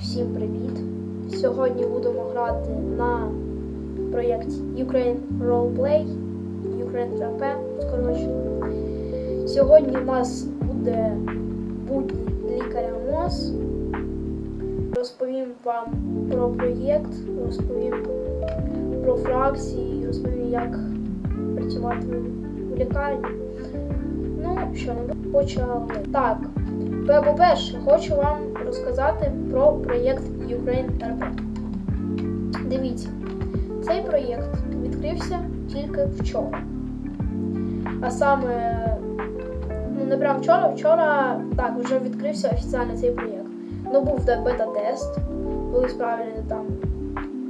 Всім привіт! Сьогодні будемо грати на проєкті Ukraine Roleplay, Ukraine скорочено. Сьогодні у нас буде будні лікаря МОЗ. Розповім вам про проєкт, розповім про фракції, розповім, як працювати в лікарні. Ну, що почали. Так, по-перше, хочу вам розказати про проєкт Ukraine RP. Дивіться, цей проєкт відкрився тільки вчора. А саме, ну не прям вчора, вчора так, вже відкрився офіційно цей проєкт. Ну, був бета-тест, були справлені там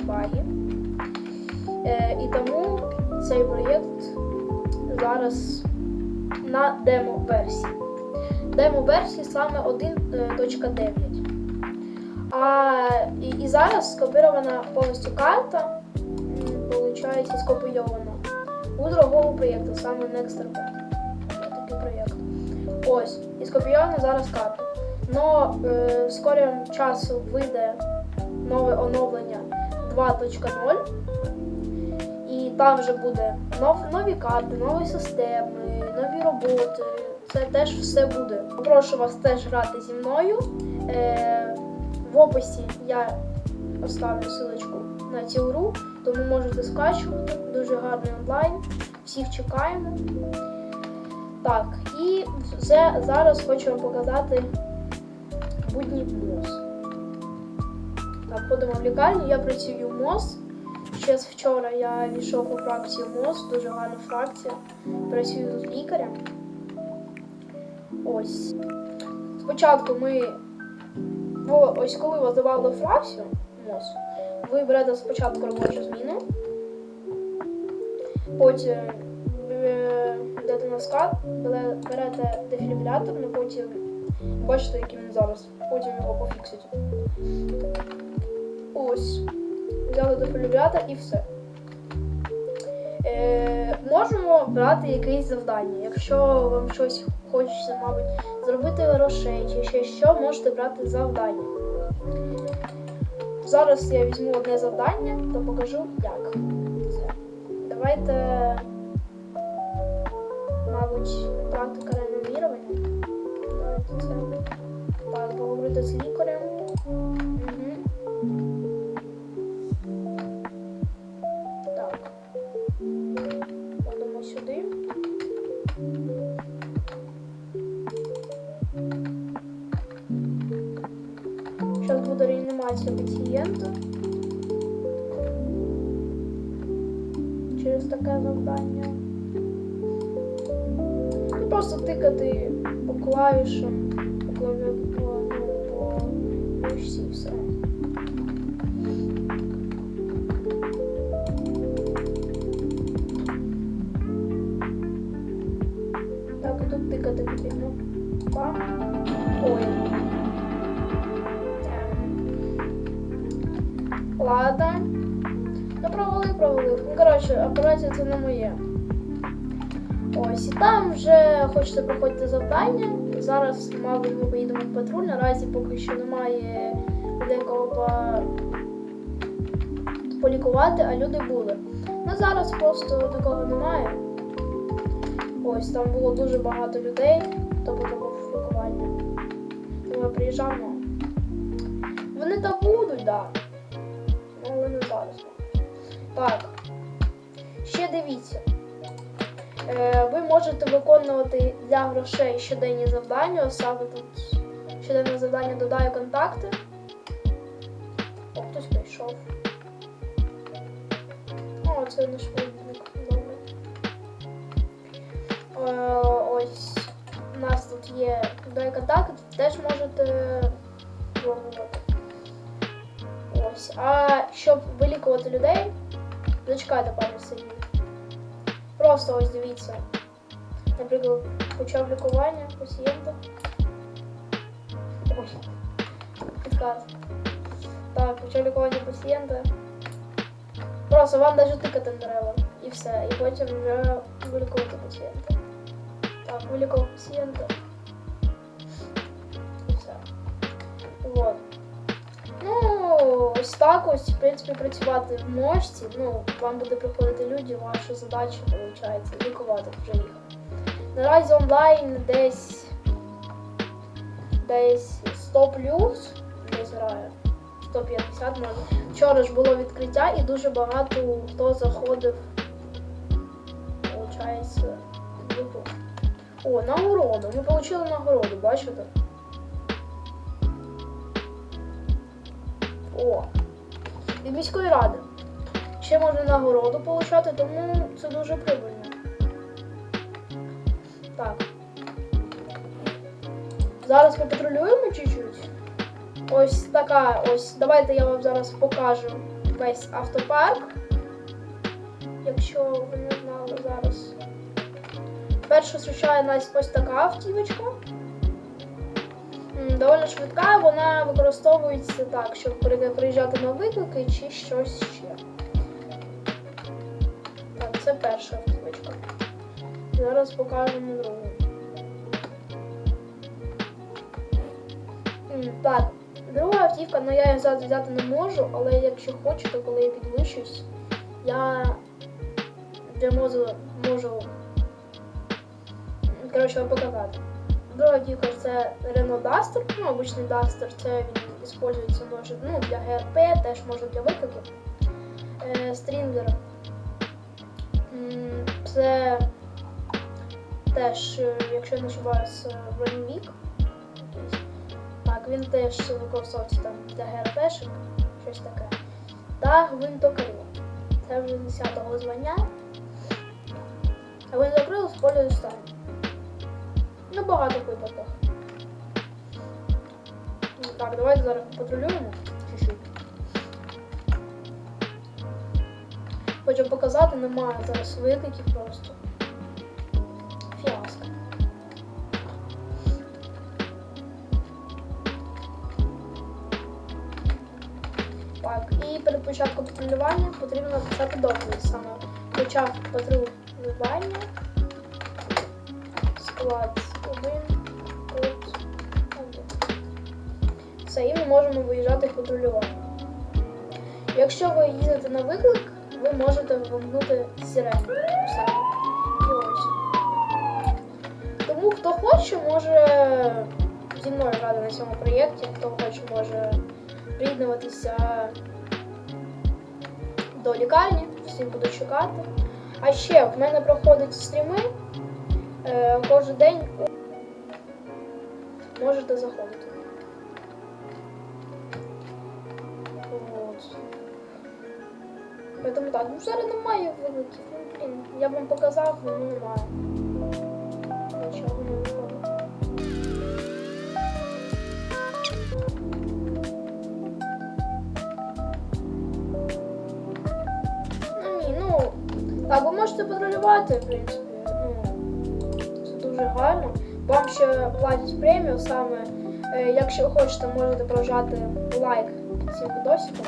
баги. Е, і тому цей проєкт зараз на демо-версії. Демо-версії саме 1.9. А і, і зараз скопірована повністю карта, получається скопійована у другого проєкту, саме NextRP. Такий проєкт. Ось. І скопійована зараз карта. Но е, в скорім часу вийде нове оновлення 2.0. Там вже буде нов, нові карти, нові системи, нові роботи. Це теж все буде. Прошу вас теж грати зі мною. Е, в описі я оставлю ссылочку на цю гру, тому можете скачувати. Дуже гарний онлайн. Всіх чекаємо. Так, і вже зараз хочу вам показати будні МОЗ. Так, ходимо в лікарню, я працюю в МОЗ. Ще з вчора я війшов у фракцію МОЗ, дуже гарна фракція. Працюю тут лікарем. Ось. Спочатку ми. Бо ось коли вас додали фракцію МОЗ, ви берете спочатку робочу зміну. Потім е, йдете на скат, берете дефібрилятор, ну потім бачите, який він зараз. Потім його пофіксить. Ось. Взяли до дефібрилятор і все. Е, можемо брати якесь завдання. Якщо вам щось хочеться, мабуть, зробити грошей чи ще що, можете брати завдання. Зараз я візьму одне завдання та покажу, як це. Давайте, мабуть, практика реанімірування. Давайте це. Так, поговорити з лікарем. Зараз буде реанімація пацієнта. Через таке завдання. І просто тикати по клавішам, по клаві... по, ну, по мишці і все. Так, і тут тикати потрібно. Ой. Ем. Ну провалив, провалив. Ну, коротше, операція це не моє. Ось, і там вже хочете проходити завдання. Зараз, мабуть, ми поїдемо в патруль. Наразі поки що немає декого по... полікувати, а люди були. Ну зараз просто такого немає. Ось там було дуже багато людей, хто потребував лікування. Тому ну. Вони там будуть, так. Да. Зараз. Так. Ще дивіться. Е, ви можете виконувати для грошей щоденні завдання. Саме тут щоденне завдання додаю контакти. О, хтось прийшов. О, це наш виїзник. Добре. Е, ось у нас тут є додай контакт, теж можете пробувати. Ось. А щоб вилікувати людей, зачекайте пару секунд. Просто ось дивіться. Наприклад, почав лікування пацієнта. Ой, підказ. Так, почав лікування пацієнта. Просто вам навіть тикати не треба. І все. І потім вже вилікувати пацієнта. Так, вилікував пацієнта. ось так ось, в принципі, працювати в ножці. Ну, вам буде приходити люди, ваша задача, виходить, лікувати вже їх. Наразі онлайн десь десь 100 плюс десь грає. 150 може. Вчора ж було відкриття і дуже багато хто заходив. Получається, в групу. О, нагороду. Ми отримали нагороду, бачите? О. Від міської ради. Ще можна нагороду отримати, тому це дуже прибильно. Так. Зараз ми патрулюємо чуть-чуть. Ось така ось. Давайте я вам зараз покажу весь автопарк. Якщо ви не знали зараз. Першу зустрічає нас ось така автівочка. Доволі швидка, вона використовується так, щоб приїжджати на виклики чи щось ще. Так, це перша автівочка. Зараз покажемо другу. Так, друга автівка, ну я їх зараз взяти не можу, але якщо хочете, коли я підвищусь, я вже можу, можу коротше, показати. Друга автівка це Renault Duster, ну, обичний Duster, це він використовується може ну, для ГРП, теж може для викликів. Е. Це теж, е, якщо я не ошибаюсь, броневік. Так, він теж використовується там для ГРПшок, щось таке. Та гвинтокрил. Це вже 10-го звання. А гвинтокрил з полю сталі. На багатих випадках. Ну, Так, давайте зараз патрулюємо чуть-чуть. Хочу показати, немає зараз викликів просто. Фіаско. Так, і перед початком патрулювання потрібно написати доповідь саме. Почав патрулювання. Склад 1. Код 1. Все, і ми можемо виїжджати патрулювання. Якщо ви їдете на виклик, ви можете вимкнути сирену. Все. І ось. Тому хто хоче, може зі мною грати на цьому проєкті, хто хоче, може приєднуватися до лікарні, всіх буду чекати. А ще в мене проходять стріми е, кожен день. Можете заходити. Вот. Поэтому так, ну зараз немає великих. Ну, блін, я вам показав, але ну, немає. Нічого не виходить. Ну ні, ну так, ви можете патрулювати, в принципі. Ну, це дуже гарно. Вам ще платять премію саме. е, якщо хочете, можете прожати лайк під цим відосиком.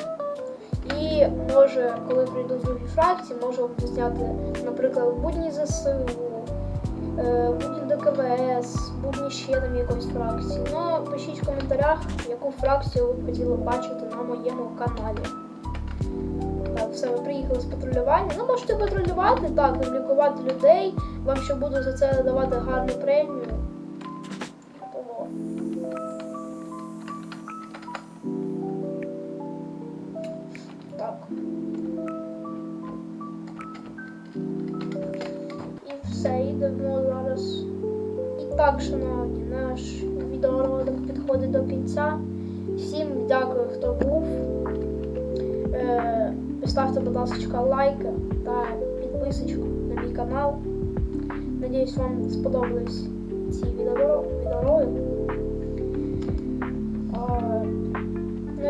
І може, коли прийдуть другі фракції, можу зняти, наприклад, будні ЗСУ, е, будні ДКВС, будні ще там якоїсь фракції. Ну, пишіть в коментарях, яку фракцію ви б хотіли бачити на моєму каналі. Так, все, ви приїхали з патрулювання. Ну, можете патрулювати, так, не лікувати людей. Вам ще буду за це давати гарну премію. Так. І все, йдемо зараз. І так, шановні, наш відеоролик підходить до кінця. Всім дякую, хто був. Е, Ставте, будь ласка, лайки та підписочку на мій канал. Надіюсь, вам сподобались ці відеоро- відеоролики.